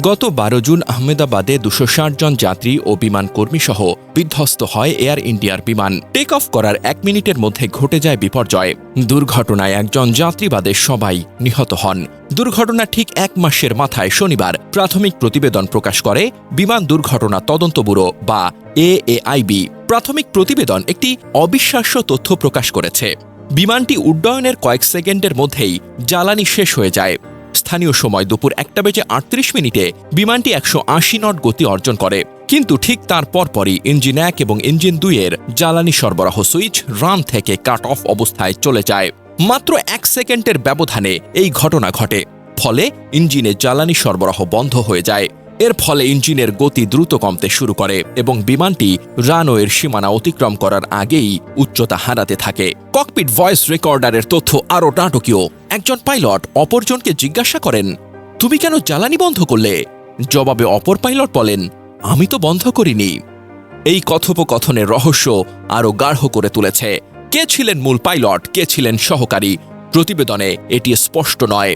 গত বারো জুন আহমেদাবাদে দুশো জন যাত্রী ও বিমান কর্মী সহ বিধ্বস্ত হয় এয়ার ইন্ডিয়ার বিমান। টেক অফ করার এক মিনিটের মধ্যে ঘটে যায় বিপর্যয়। দুর্ঘটনায় একজন যাত্রীবাদে সবাই নিহত হন। দুর্ঘটনা ঠিক এক মাসের মাথায় শনিবার প্রাথমিক প্রতিবেদন প্রকাশ করে বিমান দুর্ঘটনা তদন্ত ব্যুরো বা এএআইবি প্রাথমিক প্রতিবেদন একটি অবিশ্বাস্য তথ্য প্রকাশ করেছে। বিমানটি উড্ডয়নের কয়েক সেকেন্ডের মধ্যেই জ্বালানি শেষ হয়ে যায়। স্থানীয় সময় দুপুর একটা বেজে আটত্রিশ মিনিটে বিমানটি একশো আশি নট গতি অর্জন করে। কিন্তু ঠিক তার পরপরই ইঞ্জিন এক এবং ইঞ্জিন দুইয়ের জ্বালানি সরবরাহ সুইচ রান থেকে কাট অফ অবস্থায় চলে যায়। মাত্র এক সেকেন্ডের ব্যবধানে এই ঘটনা ঘটে। ফলে ইঞ্জিনে জ্বালানি সরবরাহ বন্ধ হয়ে যায়। এর ফলে ইঞ্জিনের গতি দ্রুত কমতে শুরু করে এবং বিমানটি রানওয়ের সীমানা অতিক্রম করার আগেই উচ্চতা হারাতে থাকে। ককপিট ভয়েস রেকর্ডারের তথ্য আরও নাটকীয়। একজন পাইলট অপরজনকে জিজ্ঞাসা করেন, তুমি কেন জ্বালানি বন্ধ করলে? জবাবে অপর পাইলট বলেন, আমি তো বন্ধ করিনি। এই কথোপকথনের রহস্য আরও গাঢ় করে তুলেছে। কে ছিলেন মূল পাইলট? কে ছিলেন সহকারী? প্রতিবেদনে এটি স্পষ্ট নয়।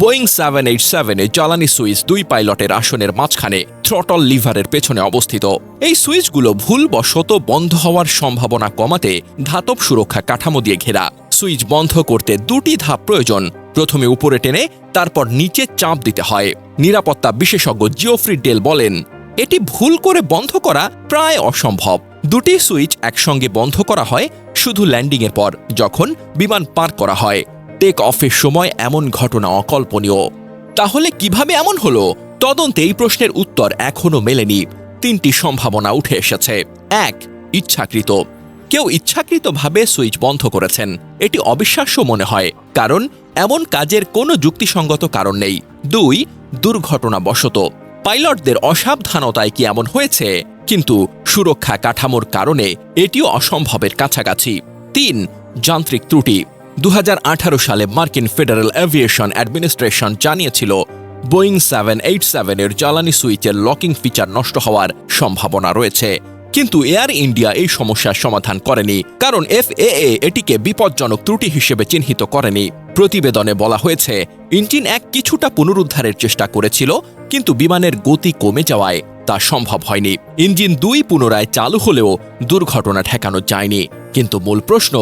বোয়িং সেভেন এইট সেভেনে জ্বালানি সুইচ দুই পাইলটের আসনের মাঝখানে থ্রটল লিভারের পেছনে অবস্থিত। এই সুইচগুলো ভুলবশত বন্ধ হওয়ার সম্ভাবনা কমাতে ধাতব সুরক্ষা কাঠামো দিয়ে ঘেরা। সুইচ বন্ধ করতে দুটি ধাপ প্রয়োজন। প্রথমে উপরে টেনে, তারপর নিচে চাপ দিতে হয়। নিরাপত্তা বিশেষজ্ঞ জিওফ্রি ডেল বলেন, এটি ভুল করে বন্ধ করা প্রায় অসম্ভব। দুটি সুইচ একসঙ্গে বন্ধ করা হয় শুধু ল্যান্ডিংয়ের পর, যখন বিমান পার করা হয়। টেক অফের সময় এমন ঘটনা অকল্পনীয়। তাহলে কীভাবে এমন হলো? তদন্তে এই প্রশ্নের উত্তর এখনও মেলেনি। তিনটি সম্ভাবনা উঠে এসেছে। এক, ইচ্ছাকৃত। কেউ ইচ্ছাকৃতভাবে সুইচ বন্ধ করেছেন। এটি অবিশ্বাস্য মনে হয়, কারণ এমন কাজের কোনো যুক্তিসঙ্গত কারণ নেই। দুই, দুর্ঘটনাবশত। পাইলটদের অসাবধানতায় কি এমন হয়েছে? কিন্তু সুরক্ষা কাঠামোর কারণে এটিও অসম্ভবের কাছাকাছি। তিন, যান্ত্রিক ত্রুটি। দু হাজার আঠারো সালে মার্কিন ফেডারেল এভিয়েশন অ্যাডমিনিস্ট্রেশন জানিয়েছিল, বোয়িং সেভেন এইট সেভেনের জ্বালানি সুইচের লকিং ফিচার নষ্ট হওয়ার সম্ভাবনা রয়েছে। কিন্তু এয়ার ইন্ডিয়া এই সমস্যার সমাধান করেনি, কারণ এফএএ এটিকে বিপজ্জনক ত্রুটি হিসেবে চিহ্নিত করেনি। প্রতিবেদনে বলা হয়েছে, ইঞ্জিন এক কিছুটা পুনরুদ্ধারের চেষ্টা করেছিল, কিন্তু বিমানের গতি কমে যাওয়ায় তা সম্ভব হয়নি। ইঞ্জিন দুই পুনরায় চালু হলেও দুর্ঘটনা ঠেকানো যায়নি। কিন্তু মূল প্রশ্ন,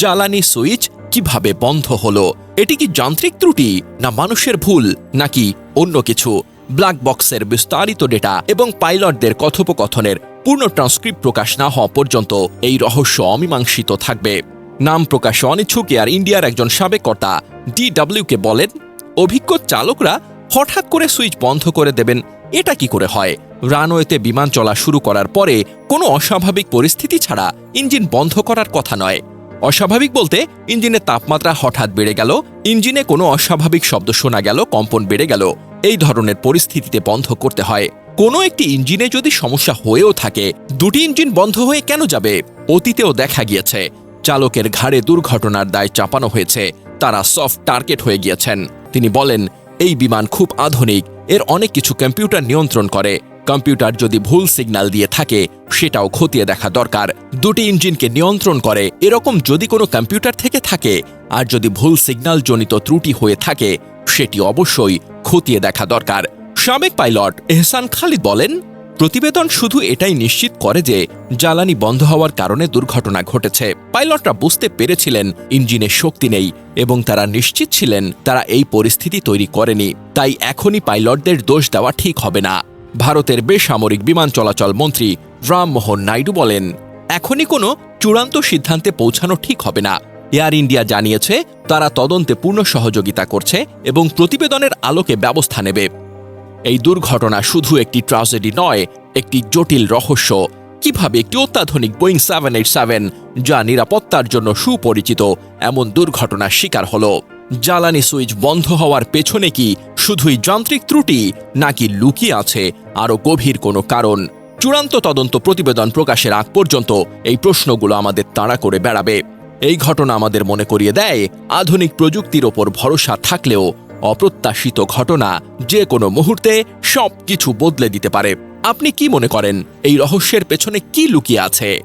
জ্বালানি সুইচ কীভাবে বন্ধ হলো? এটি কি যান্ত্রিক ত্রুটি, না মানুষের ভুল, নাকি অন্য কিছু? ব্ল্যাক বক্সের বিস্তারিত ডেটা এবং পাইলটদের কথোপকথনের পূর্ণ ট্রান্সক্রিপ্ট প্রকাশ না হওয়া পর্যন্ত এই রহস্য অমীমাংসিত থাকবে। নাম প্রকাশে অনিচ্ছুক এয়ার ইন্ডিয়ার একজন সাবেক কর্তা ডিডব্লিউকে বলেন, অভিজ্ঞ চালকরা হঠাৎ করে সুইচ বন্ধ করে দেবেন, এটা কি করে হয়? রানওয়েতে বিমান চলা শুরু করার পরে কোনো অস্বাভাবিক পরিস্থিতি ছাড়া ইঞ্জিন বন্ধ করার কথা নয়। অস্বাভাবিক বলতে, ইঞ্জিনের তাপমাত্রা হঠাৎ বেড়ে গেল, ইঞ্জিনে কোনো অস্বাভাবিক শব্দ শোনা গেল, কম্পন বেড়ে গেল। এই ধরনের পরিস্থিতিতে বন্ধ করতে হয়। কোনো একটি ইঞ্জিনে যদি সমস্যা হয়েও থাকে, দুটি ইঞ্জিন বন্ধ হয়ে কেন যাবে? অতীতেও দেখা গিয়েছে, চালকের ঘাড়ে দুর্ঘটনার দায় চাপানো হয়েছে, তারা সফট টার্গেট হয়ে গিয়েছেন। তিনি বলেন, এই বিমান খুব আধুনিক, এর অনেক কিছু কম্পিউটার নিয়ন্ত্রণ করে। কম্পিউটার যদি ভুল সিগন্যাল দিয়ে থাকে, সেটাও খতিয়ে দেখা দরকার। দুটি ইঞ্জিনকে নিয়ন্ত্রণ করে, এরকম যদি কোনো কম্পিউটার থেকে থাকে, আর যদি ভুল সিগন্যাল জনিত ত্রুটি হয়ে থাকে, সেটি অবশ্যই খতিয়ে দেখা দরকার। সাবেক পাইলট এহসান খালিদ বলেন, প্রতিবেদন শুধু এটাই নিশ্চিত করে যে জ্বালানি বন্ধ হওয়ার কারণে দুর্ঘটনা ঘটেছে। পাইলটরা বুঝতে পেরেছিলেন ইঞ্জিনে শক্তি নেই এবং তারা নিশ্চিত ছিলেন তারা এই পরিস্থিতি তৈরি করেনি। তাই এখনই পাইলটদের দোষ দেওয়া ঠিক হবে না। ভারতের বেসামরিক বিমান চলাচল মন্ত্রী রামমোহন নাইডু বলেন, এখনই কোনো চূড়ান্ত সিদ্ধান্তে পৌঁছানো ঠিক হবে না। এয়ার ইন্ডিয়া জানিয়েছে, তারা তদন্তে পূর্ণ সহযোগিতা করছে এবং প্রতিবেদনের আলোকে ব্যবস্থা নেবে। এই দুর্ঘটনা শুধু একটি ট্রাজেডি নয়, একটি জটিল রহস্য। কীভাবে একটি অত্যাধুনিক বোয়িং সেভেন এইট সেভেন যা নিরাপত্তার জন্য সুপরিচিত এমন দুর্ঘটনার শিকার হল? জ্বালানি সুইচ বন্ধ হওয়ার পেছনে কি শুধুই যান্ত্রিক ত্রুটি, নাকি লুকিয়ে আছে আরও গভীর কোনো কারণ? চূড়ান্ত তদন্ত প্রতিবেদন প্রকাশের আগ পর্যন্ত এই প্রশ্নগুলো আমাদের তাড়া করে বেড়াবে। এই ঘটনা আমাদের মনে করিয়ে দেয়, আধুনিক প্রযুক্তির ওপর ভরসা থাকলেও অপ্রত্যাশিত ঘটনা যে কোনো মুহূর্তে সব কিছু বদলে দিতে পারে। আপনি কি মনে করেন, এই রহস্যের পেছনে কি লুকিয়ে আছে?